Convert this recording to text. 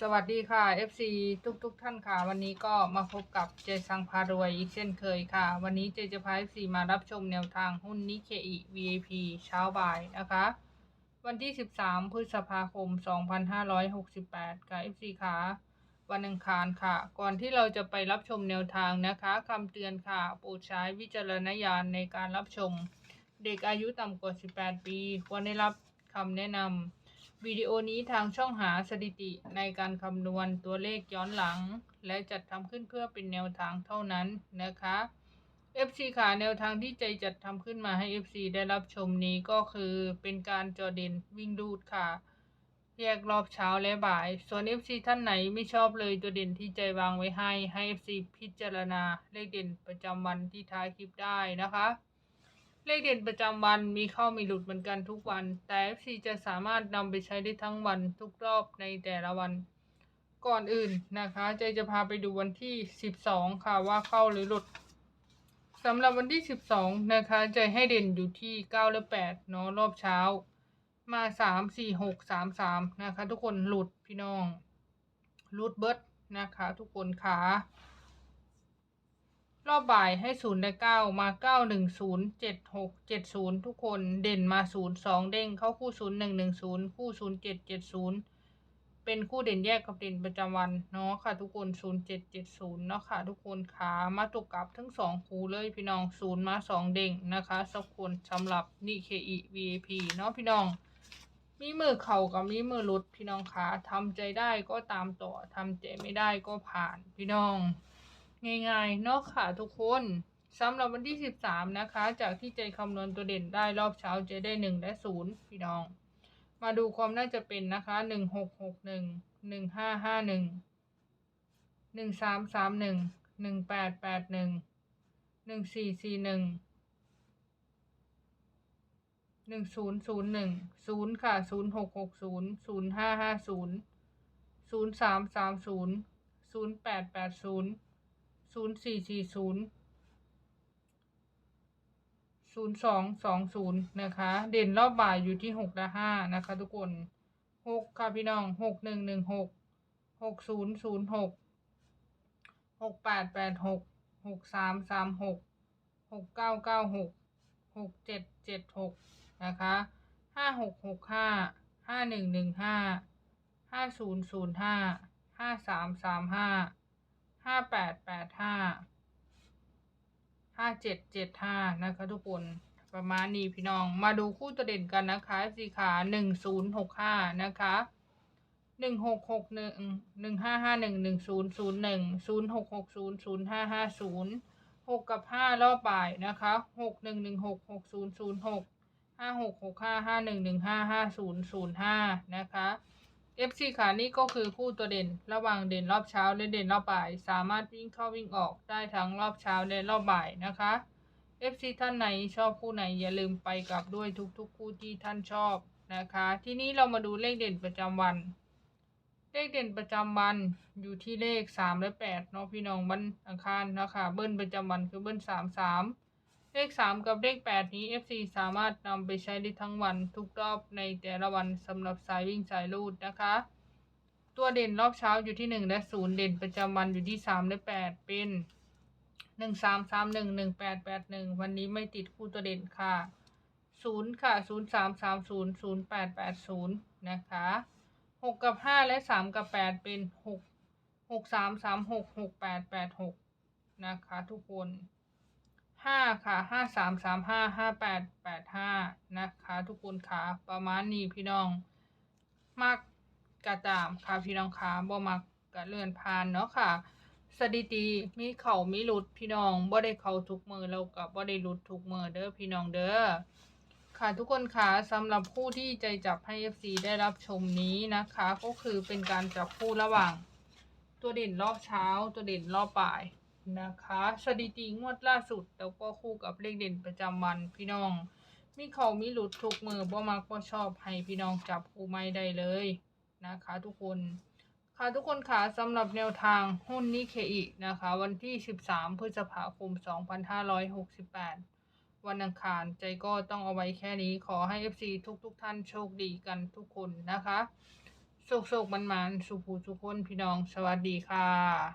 สวัสดีค่ะ FC ทุกทุกๆท่านค่ะ วันนี้ก็มาพบกับเจสังพารวยอีกเช่นเคยค่ะ วันนี้เจจะพา FC มารับชมแนวทางหุ้นนิเคอิ VIP เช้าบ่ายนะคะ วันที่ 13 พฤษภาคม 2568 ค่ะ FC ค่ะวันอังคารค่ะ ก่อนที่เราจะไปรับชมแนวทางนะคะคำเตือนค่ะโปรดใช้วิจารณญาณในการรับชม เด็กอายุต่ำกว่า 18 ปี ควรได้รับคำแนะนำ วิดีโอนี้ทางช่องหาสถิติในการคำนวณตัวเลขย้อนหลัง และจัดทำขึ้นเพื่อเป็นแนวทางเท่านั้นนะคะ FC ค่ะแนวทางที่ใจจัดทำขึ้นมาให้ FC ได้รับชมนี้ก็คือเป็นการจอเด่นวิ่งดูดค่ะ แยกรอบเช้าและบ่าย ส่วน FC ท่านไหนไม่ชอบเลยตัวเด่นที่ใจวางไว้ให้ให้ FC พิจารณาเลขเด่นประจำวันที่ท้ายคลิปได้นะคะ เลขเด่นประจำวันมีเข้ามีหลุดเหมือนกันทุกวัน แต่ FC จะสามารถนำไปใช้ได้ทั้งวันทุกรอบในแต่ละวัน ก่อนอื่นนะคะใจจะพาไปดูวันที่ 12 ค่ะว่าเข้าหรือหลุดสำหรับวันที่ 12 นะคะใจให้เด่นอยู่ที่ 9 และ8เนาะรอบเช้า มา 3 4 6 3 3 นะคะ ทุกคนหลุดพี่น้องหลุดเบิร์ดนะคะ ทุกคนขา รอบบ่ายให้ศูนย์ได้เก้ามาเก้าหนึ่งศูนย์เจ็ดหกเจ็ดศูนย์ทุกคนเด่นมาศูนย์สองเด้งเข้าคู่ศูนย์หนึ่งหนึ่งศูนย์คู่ศูนย์เจ็ดเจ็ดศูนย์เป็นคู่เด่นแยกกับเด่นประจำวันเนาะค่ะทุกคนศูนย์เจ็ดเจ็ดศูนย์เนาะค่ะทุกคนขามาตกกลับทั้งสองคู่เลยพี่น้องศูนย์มาสองเด้งนะคะสักคนสำหรับนิเคอี VIP เนาะพี่น้องมีมือเข่ากับมีมือหลุดพี่น้องขาทำใจได้ก็ตามต่อทำใจไม่ได้ก็ผ่านพี่น้อง ง่ายๆ เนาะค่ะทุกคนสำหรับวันที่ 13 นะคะ จากที่ใจคำนวณตัวเด่นได้รอบเช้าจะได้ 1 และ 0 พี่น้อง มาดูความน่าจะเป็นนะคะ 1661 1551 1331 1881 1441หนึ่งศูนย์ศูนย์หนึ่งศูนย์ค่ะศูนย์หกหก ศูนย์สี่สี่ศูนย์ศูนย์สองสองศูนย์นะคะ เด่นรอบบ่ายอยู่ที่หกและห้านะคะ ทุกคนหกค่ะพี่น้องหกหนึ่งหนึ่งหกหกศูนย์ศูนย์หกหกแปดแปดหกหกสามสามหกหกเก้าเก้าหกหกเจ็ดเจ็ดหกนะคะห้าหกหกห้าห้าหนึ่งหนึ่งห้าห้าศูนย์ศูนย์ห้าห้าสามสามห้า ห้าแปดแปดห้าห้าเจ็ดเจ็ดห้านะคะทุกคนประมาณนี้พี่น้องมาดูคู่ตัวเด่นกันนะคะสีขาหนึ่งศูนย์หกห้านะคะหนึ่งหกหกหนึ่งหนึ่งห้าห้าหนึ่งหนึ่งศูนย์ศูนย์หนึ่งศูนย์หกหกศูนย์ศูนย์ห้าห้าศูนย์หกกับห้ารอบบ่ายนะคะหกหนึ่งหนึ่งหกหกศูนย์ศูนย์หกห้าหกหกห้าห้าหนึ่งหนึ่งห้าห้าศูนย์ศูนย์ห้านะคะ FC ขานี่ก็คือคู่ตัวเด่น ระหว่างเด่นรอบเช้าและเด่นรอบบ่าย สามารถวิ่งเข้าวิ่งออกได้ทั้งรอบเช้าและรอบบ่ายนะคะ FC ท่านไหนชอบคู่ไหนอย่าลืมไปกลับด้วยทุกๆคู่ที่ท่านชอบนะคะ ทีนี้เรามาดูเลขเด่นประจำวัน เลขเด่นประจำวันอยู่ที่เลขสามและแปดเนาะพี่น้องวันอังคารนะคะ เบิ้ลประจำวันคือเบิ้ลสามสาม เลข 3 กับเลข 8 นี้ FC สามารถนำไปใช้ได้ทั้งวันทุกรอบในแต่ละวันสำหรับสายวิ่งสายรูดนะคะ ตัวเด่นรอบเช้าอยู่ที่ 1 และ 0 เด่นประจำวันอยู่ที่ 3 และ 8 เป็น 1 3 3 1 1 8 8 1 วันนี้ไม่ติดคู่ตัวเด่นค่ะ 0 ค่ะ 0 3 3 0 0 8 8 0 นะคะ 6 กับ 5 และ 3 กับ 8 เป็น 6 6 3 3 6 6 8 8 6 นะคะทุกคน ห้าค่ะห้าสามสามห้าห้าแปดแปดห้านะคะทุกคนค่ะประมาณนี้พี่น้องมักกระตามค่ะพี่น้องค่ะบ่มักกระเลื่อนผ่านเนาะค่ะสถิติมีเข่ามีหลุดพี่น้องบ่ได้เข้าทุกมือแล้วก็บ่ได้หลุดทุกมือเด้อพี่น้องเด้อค่ะทุกคนค่ะสำหรับผู้ที่ใจจับให้ FC ได้รับชมนี้นะคะ ก็คือเป็นการจับคู่ระหว่าง ตัวเด่นรอบเช้า ตัวเด่นรอบบ่าย นะคะ สถิติงวดล่าสุด แล้วก็คู่กับเลขเด่นประจำวันพี่น้อง มีเขามีหลุดทุกมือบ่มักบ่ชอบให้พี่น้องจับคู่ไม่ได้เลยนะคะ ทุกคนค่ะทุกคนค่ะสำหรับแนวทางหุ้นนิเคอินะคะ วันที่ 13 พฤษภาคม 2568 วันอังคารใจก็ต้องเอาไว้แค่นี้ขอให้ FC ทุกๆทท่านโชคดีกันทุกคนนะคะสุกๆมันๆสุขูทุกคนพี่น้อง สวัสดีค่ะ